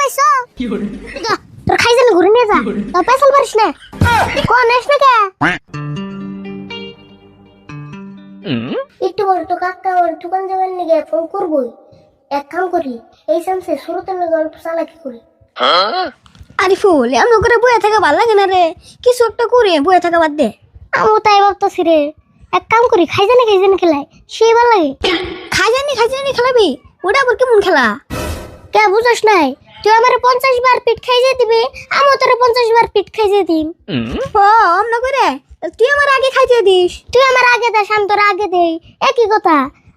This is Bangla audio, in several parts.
পাইছ? তোর ঘুরে নিয়ে যা। তোর পেছাল পারিস না? কোন এস না কে একটু বড় তো কাকা ওর দোকান যাবার নিয়ে ফোন করবই এক কাম করি এই চান্সে শুরুতে না গল্প চালাকি করি আরে ফুল এমন করে বয়ে থাকা ভালো লাগে না রে কিছু একটা করে বয়ে থাকা বাদ দে। আমিও তাই ভাবতেছি রে এক কাম করি খাই জানি খাই জানি খেলাই? সেই ভালো লাগে। খাজানি খাজানি খেলাবি। ওটা আবার কেমন খেলা? কে বুঝস নাই? তুই আমার পঞ্চাশ বার পিট খাই যেয়ে দিবি আমিও তোর পঞ্চাশ বার পিঠ খাই যেয়ে দিম। ও অমন করে তুই আমার আগে খাইতে দিস। তুই আমার আগে দেস আমি তোর আগে দেই। একই কথা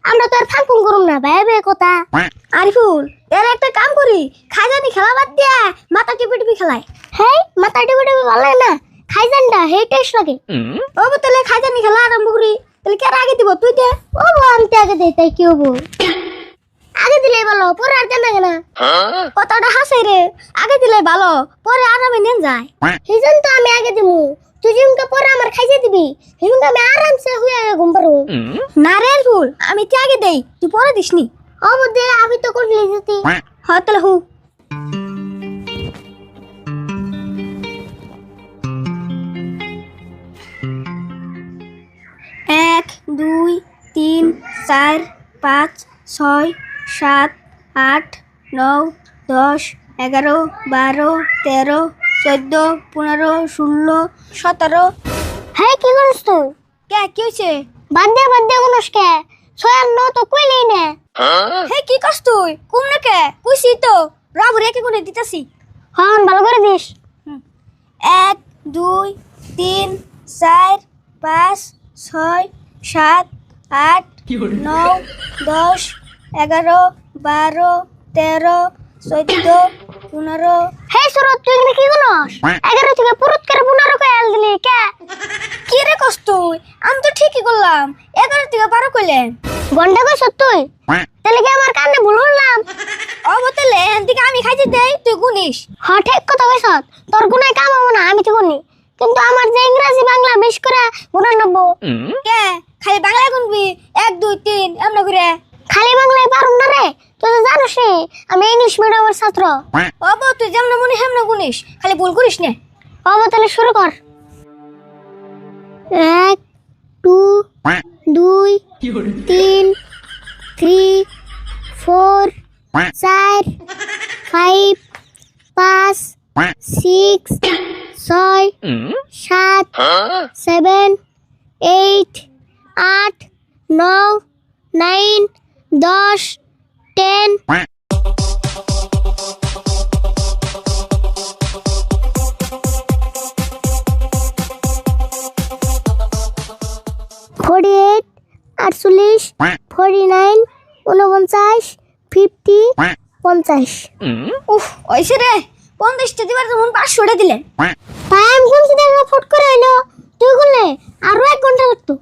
আমরা তো আর ফাঙ্কুন করুম না ভাই ভাই কথা। আরিফুল এর একটা কাম করি খাজানি খেলা বাদ দিয়া মাথা টিপে টিপে খেলায় হেই মাথা টিপে টিপে ভালো লাগে না? খাই জানটা হেই টেস্ট লাগে। ও তাহলে খাজানি খেলা আরম্ভ করি তাহলে কে আগে দিব? তুই দে। ও আমি তো আগে দেই তাই কি হব? আগে দিলে ভালো পরে আর কেন না? কথাটা হাসে রে। আগে দিলে ভালো পরে আরামে নেন যায় জন্য তো আমি আগে দিমু। তুই যেমকে পরে আমার খাইছে দিবি। সেজন্য আমি আরামসে হয়ে ঘুম পারব না রে ফুল আমি আগে দেই তুই পরে দিসনি। ও বুদ্ধি আমি তো করলি যেতি হ তাহলে হু। এক দুই তিন চার পাঁচ ছয় সাত আট নয় দশ এগারো বারো তেরো চোদ্দ পনেরো ষোলো সতেরো। হ্যাঁ কি করিস তুই? কে কি হয়েছে বান্দে বাদ দে কোনস কে? ছয় ন তো কই কইলি না। হে কি করছ তুই? কুম না কে? কুইছি তো। রাবু রেখে কোনে দিতেছি। হন ভালো করে দিস। এক দুই তিন চার পাঁচ ছয় সাত আট নয় দশ এগারো বারো তেরো চোদ্দ পনেরো। হে সুরত তুই কি করস? এগারো থেকে পুরুত করে পনেরো কে আল দিলি কে? কি রে কস তুই? আমি তো ঠিকই করলাম। এগারো থেকে বারো কইলেন। গন্ডা কইস তুই? তাহলে কি আমার কানে ভুল করলাম অবতলে এখান থেকে আমি খাইতে দেই তুই গুনিস। হ্যাঁ ঠিক কথা কইস তোর গুনায় কাম হব না আমি তো গুনি। কিন্তু আমার যে ইংরাজি বাংলা বেশ করে গুণা নেব কে? খালি বাংলা গুনবি? এক দুই তিন এমন করে। খালি বাংলায় পারুম না রে? তুই তো জানিস আমি ইংলিশ মিডিয়ামের ছাত্র। অব তুই যেমন মনে হেমন গুনিস খালি ভুল করিস না। বাবা তাহলে শুরু কর। এক টু দুই তিন থ্রি ফোর চার ফাইভ পাঁচ সিক্স ছয় সাত সেভেন এইট আট নয় নাইন দশ টেন ফোর্টি এইট আটচল্লিশ ফোর্টি নাইন উনপঞ্চাশ ফিফটি পঞ্চাশ। উফ ওইসে রে পঞ্চাশটা দিবার যেমন পাঁচশোটা দিলেন। টাইম কোনছি দেখা ফুট করে এলো। তুই করলে আরও এক ঘণ্টা লাগতো।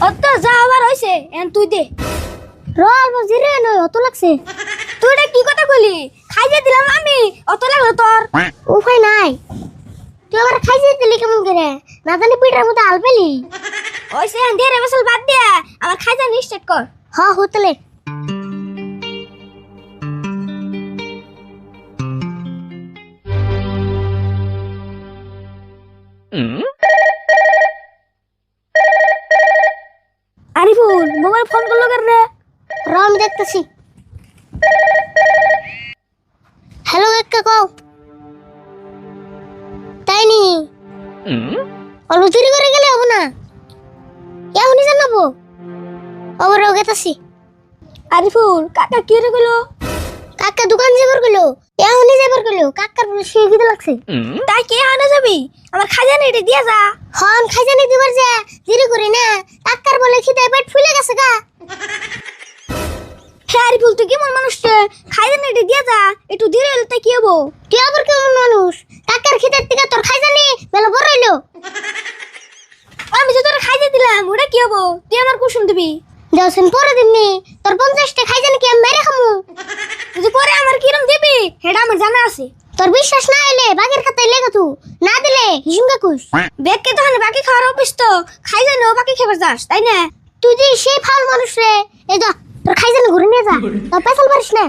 অত যা আবার হইছে এন তুই দে। র অল্প জিরে নয় অত লাগছে। তুই এটা কি কথা কইলি? খাই যে দিলাম আমি অত লাগল তোর। উপায় নাই। তুই আবার খাইছে দিলি কেমন করে? না জানি পিঠার মধ্যে আল পেলি। ওইসে এন দিয়ে রেবেসল বাদ দে। আবার খাই জানি স্টার্ট কর। হ হতলে মোবাইল ফোন করল কেন রে? রম দেখতেছি। হ্যালো একটা কও। তাই নি? অল্প দেরি করে গেলে হব না। এখনই জানাব আবার গেতাছি আরিফুল কাকা কি রে গেলো কাকা দোকান যাবার গেলো এখনই যাবার গেলো কাকার বলে শুয়ে গিয়ে লাগছে। তাই কে আনা যাবি? আমার খাজানি এটা দিয়ে যা। হন খাইজানি দিবার যে দেরি করি না। একটু ধীরে তাই কি হব? তুই আবার কেমন মানুষ? কাকার খিদের থেকে তোর খাইজানি বেলা বড় হইল। আমি যে তোর খাইতে দিলাম, ওটা কি হব? তুই আমার কুসুম দিবি। দেওসিন পরে দিননি তোর পঞ্চাশটা খাইজানি কি আমি মেরে খামু? যদি পরে আমার কিরম দিবি, সেটা আমার জানা আছে। তোর বিশ্বাস না এলে বাগের খাতায় লেগে তু। না দিলে হিসুঙ্গা কুস বেগকে তো হানে বাকি খাওয়ার অফিস তো। খাই জানো বাকি খেবার যাস, তাই না? তুই যে সেই ফাউল মানুষ রে। এই যা, তোর খাইজানি ঘুরে নিয়ে যা। তোর পেছাল পারিস না।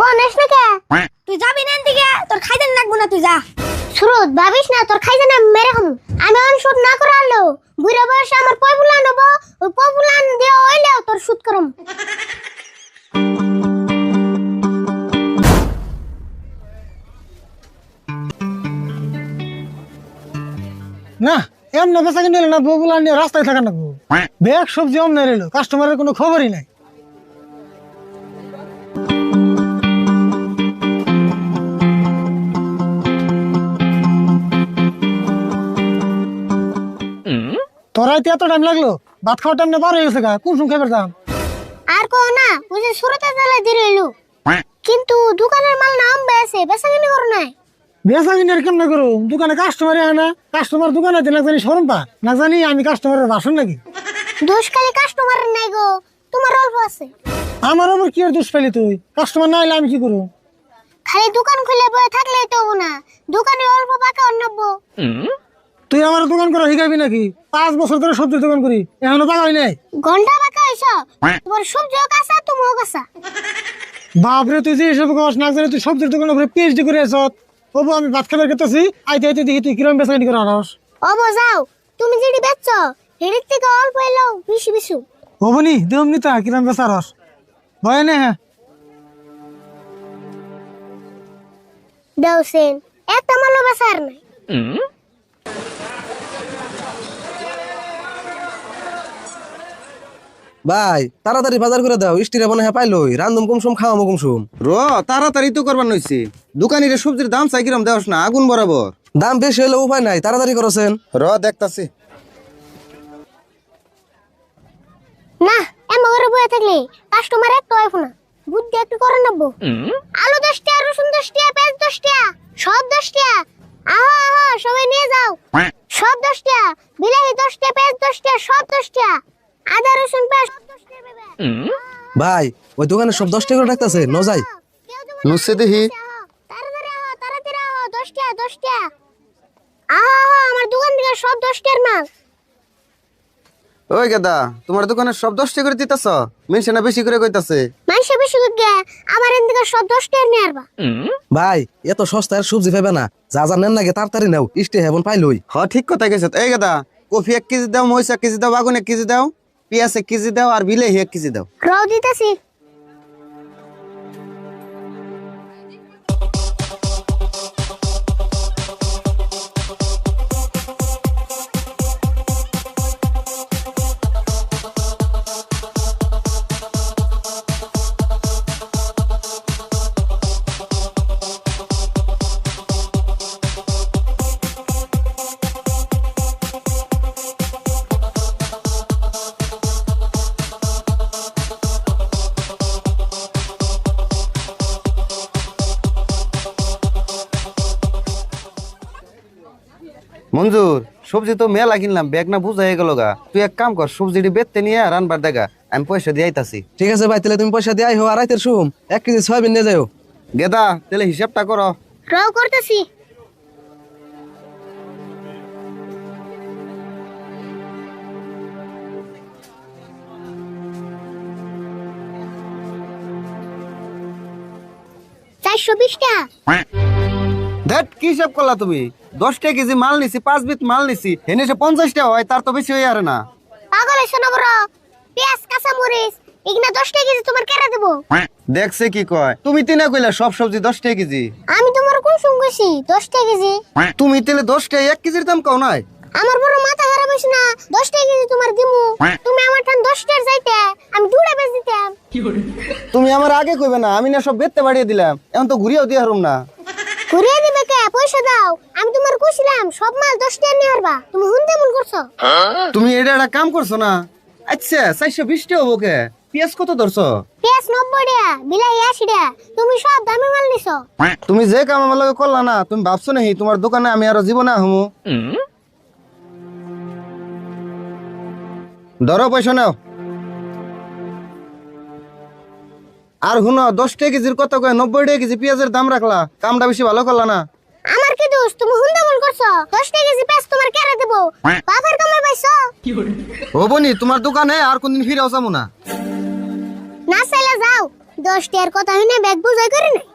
কোন না কে? তুই যাবি না তোর লাগবো না তুই যা। সুরত ভাবিস না তোর মেরে আমি অন না করে আনলো। বুড়া বয়সে আমার পপুলান হব ওই পপুলান দিয়ে হইলে তোর সুদ করম। না এমন বেচা কিনে এলো না বগুলা নিয়ে রাস্তায় থাকা না ব্যাগ সবজি অমনে কাস্টমারের কোনো খবরই নাই। তোরাই তো এত টাইম লাগল? ভাত খাওয়ার টাইম না বার হয়ে গেছে গা কোন সময় খাবার দাম আর কো না ওই যে সুরতে চালা দিয়ে এলো কিন্তু দোকানের মাল নাম বেছে বেচা কিনে করো নাই। বেচা কিনে আর কেমন করো দোকানে কাস্টমারই আয় না কাস্টমার দোকানে না জানি সরম পা না জানি আমি কাস্টমারের বাসন নাকি। দোষ খালি কাস্টমার নাই গো তোমার অল্প আছে। আমার আবার কি আর দোষ পেলি তুই? কাস্টমার না এলে আমি কি করব? খালি দোকান খুলে বয়ে থাকলেই তো হব না দোকানে অল্প পাকা অন্নব্য তুই আমার দোকান করা শিখাবি নাকি? পাঁচ বছর ধরে সবজির দোকান করি এখনও টাকা হয় নাই। ঘণ্টা পাকা হইছ? তোমার সবজিও কাঁচা তুমিও কাঁচা বাপরে তুই যে এসব কস না জানি তুই সবজির দোকানে করে পিএইচডি করে আছ ওবো আমি ভাত খাবার খেতেছি আইতে আইতে দেখি তুই কিরম বেচা কিনি করে আনস। অব যাও তুমি যেটি বেচছ হেডির থেকে অল্প এলেও বেশি বেশি। হব নি দেম নি তা কিরম বেচা রস ভয় নে হ্যাঁ। দাও সেন একটা মালও বেচার নাই। ভাই তাড়াতাড়ি বাজার করে দাও স্টিরে মনে হয় পাইলই। রান্ধুম কুমসুম খাওয়ামো কুমসুম। র তাড়াতাড়ি তো করবার নইছি। দোকানিরে সবজির দাম চাই কিরম দেওয়াস না আগুন বরাবর। দাম বেশি হলে উপায় নাই তাড়াতাড়ি করছেন। র দেখতাছি। না এমন করে বয়ে থাকলে কাস্টমার একটা হয় না বুদ্ধি একটু করে নেব আলু দশ টাকা রসুন দশ টাকা পেঁয়াজ দশ টাকা সব দশ টাকা আহা আহা সবাই নিয়ে যাও। সব দশ টাকা বিলাহি দশ টাকা পেঁয়াজ দশ টাকা সব দশ টাকা আদা রসুন। ভাই ওই দোকানে সব দশ টাকা করে রাখতেছে ন যাই। নুসে দেখি তাড়াতাড়ি আহা তাড়াতাড়ি আহা দশ টাকা দশ টাকা। আহা আহা আমার দোকান থেকে সব দশ টাকার মাল। ওই গেদা তোমার দোকানে সব দশ টাকা করে দিতেছ? মেনশে না বেশি করে কইতাছে? মাইসে বেশি গে আমার এন থেকে সব দশ নিয়ে ভাই এত সস্তায় সবজি পাবে না। যা যা নেন লাগে তাড়াতাড়ি নাও স্টে হেবন পাইলই। হ ঠিক কথা গেছে এই গেদা কফি এক কেজি দাও মহিষ এক কেজি দাও আগুন এক কেজি দাও। পেঁয়াজ এক কেজি দাও আর বিলাহি এক কেজি দাও। রও দিতেছি মঞ্জুর সবজি তো মেলা কিনলাম ব্যাগ না বুঝা হয়ে গেল গা। তুই এক কাম কর সবজিটি বেচতে নিয়ে রানবার দেখা আমি পয়সা দিয়ে আইতাছি। ঠিক আছে ভাই তাহলে তুমি পয়সা দিয়ে আইহো আর রাইতের শুম এক কেজি সয়াবিন নিয়ে যাও গেদা তাহলে হিসাবটা করো। রও করতেছি। চারশো বিশ টাকা দেখ কি হিসাব করলা তুমি? দশ টাকা কেজি মাল নিছি পাঁচ বিত মাল নিছি হেনে সে পঞ্চাশ টাকা হয় তার তো বেশি হয়ে আর না। পাগল এসো না বড়। পেঁয়াজ কাঁচা মরিচ এগুলা দশ টাকা কেজি তোমার কেটে দেবো। দেখছে কি কয়? তুমি তিনা কইলা সব সবজি দশ টাকা কেজি। আমি তোমার কোন সঙ্গ গেছি দশ টাকা কেজি। তুমি তাহলে দশ টাকা এক কেজির দাম কও নাই? আমার বড় মাথা খারাপ হয়েছে না দশ টাকা কেজি তোমার দিমু। তুমি আমার ঠান দশ টাকার চাইতে আমি দুটা বেচ দিতাম। তুমি আমার আগে কইবে না আমি না সব বেচতে বাড়িয়ে দিলাম। এখন তো ঘুরিয়েও দিয়ে হারুম না। কে পয়সা দাও আমি তোমার কইছিলাম সব মাল দশ টাকা নিয়ে তুমি হুনতে মন করছ? তুমি এটা একটা কাম করছ না? আচ্ছা চারশো বিশ টাকা হব কে? পেঁয়াজ কত ধরছো? পেঁয়াজ নব্বই টাকা বিলাহি আশি টাকা। তুমি সব দামি মাল নিছো। তুমি যে কাম আমার লগে করলা না তুমি ভাবছ নাকি তোমার দোকানে আমি আরও জীবনে আহমু? ধরো পয়সা নাও। আর শুনো দশ টাকা কেজির কত কয়? নব্বই টাকা কেজি পেঁয়াজের দাম রাখলা। কামটা বেশি ভালো করলা না। আমার কি দোষ? তুমি হুন্ডা মন করছ। দশ টাকা কেজি পেঁয়াজ তোমার কেড়ে দেব। বাপের কামাই পাইছো? ও বনি তোমার দোকানে আর কোনদিন ফিরে আসামু না। না চাইলে যাও। দশ টাকার কথা হই না ব্যাগ বুঝাই করে নাই